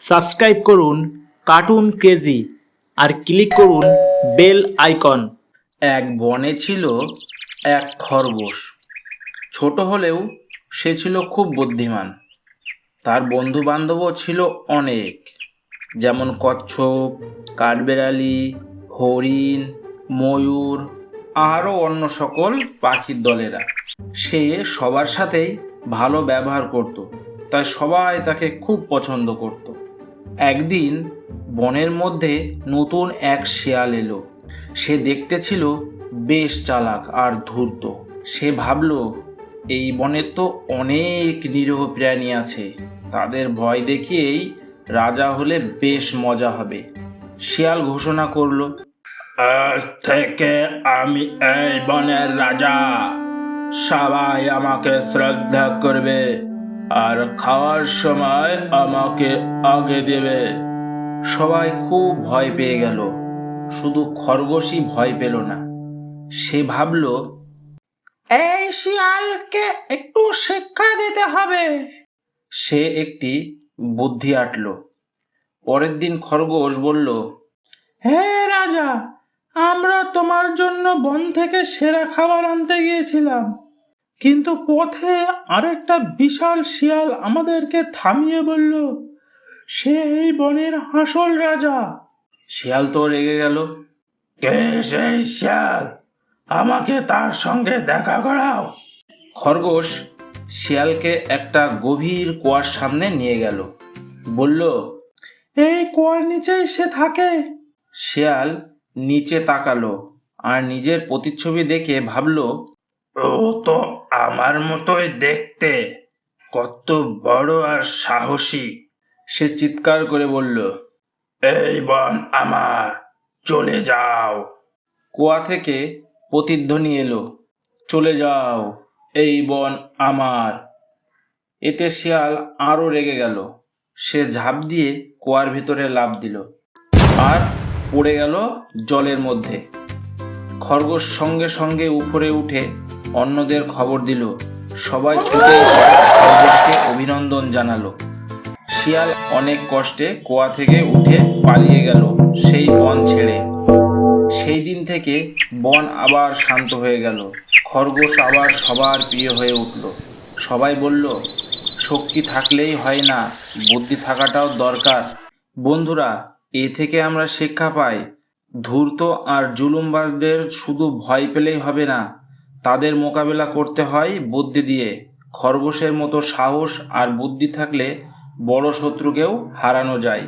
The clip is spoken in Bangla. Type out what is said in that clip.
সাবস্ক্রাইব করুন কার্টুন ক্রেজি আর ক্লিক করুন বেল আইকন। এক বনে ছিল এক খরগোশ। ছোট হলেও সে ছিল খুব বুদ্ধিমান। তার বন্ধু বান্ধবও ছিল অনেক, যেমন কচ্ছপ, কাঠবেড়ালি, হরিণ, ময়ূর, আরও অন্য সকল পাখির দলেরা। সে সবার সাথেই ভালো ব্যবহার করত, তাই সবাই তাকে খুব পছন্দ করত। একদিন বনের মধ্যে নতুন এক শিয়াল এলো। সে দেখতে ছিল বেশ চালাক আর ধূর্ত। সে ভাবল, এই বনে তো অনেক নিরীহ প্রাণী আছে। তাদের ভয় দেখিয়েই রাজা হলে বেশ মজা হবে। শিয়াল ঘোষণা করল, আজ থেকে আমি এই বনের রাজা। সবাই আমাকে শ্রদ্ধা করবে। আর খাওয়ার সময় আমাকে আগে দেবে। সবাই খুব ভয় পেয়ে গেল। শুধু খরগোশই ভয় পেল না। সে ভাবল, এই শিয়ালকে একটু শিক্ষা দিতে হবে। সে একটি বুদ্ধি আটল। পরের দিন খরগোশ বলল, হে রাজা, আমরা তোমার জন্য বন থেকে সেরা খাবার আনতে গিয়েছিলাম। কিন্তু পথে আরেকটা বিশাল শিয়াল আমাদেরকে থামিয়ে বলল সে এই বনের আসল রাজা। শিয়াল তো রেগে গেল কে সেই শিয়াল? আমাকে তার সঙ্গে দেখা করাও। খরগোশ শিয়ালকে একটা গভীর কুয়ার সামনে নিয়ে গেল বলল এই কুয়ার নিচেই সে থাকে। শিয়াল নিচে তাকালো আর নিজের প্রতিচ্ছবি দেখে ভাবলো ও তো আমার মতোই দেখতে। কত বড় আর সাহসী। সে চিৎকার করে বলল, এই বন আমার, চলে যাও। কুয়া থেকে প্রতিধ্বনি এলো, চলে যাও, এই বন আমার। এতে শিয়াল আরও রেগে গেল। সে ঝাঁপ দিয়ে কুয়ার ভিতরে লাফ দিল আর পড়ে গেল জলের মধ্যে। খরগোশ সঙ্গে সঙ্গে উপরে উঠে অন্যদের খবর দিল। সবাই ছুটে এসে খরগোশকে অভিনন্দন জানালো। শিয়াল অনেক কষ্টে কুয়া থেকে উঠে পালিয়ে গেল সেই বন ছেড়ে। সেই দিন থেকে বন আবার শান্ত হয়ে গেল। খরগোশ আবার সবার প্রিয় হয়ে উঠল। সবাই বলল শক্তি থাকলেই হয় না বুদ্ধি থাকাটাও দরকার। বন্ধুরা এ থেকে আমরা শিক্ষা পাই। ধূর্ত আর জুলুমবাজদের শুধু ভয় পেলেই হবে না। তাদের মোকাবেলা করতে হয় বুদ্ধি দিয়ে। খরগোশের মতো সাহস আর বুদ্ধি থাকলে বড় শত্রুকেও হারানো যায়।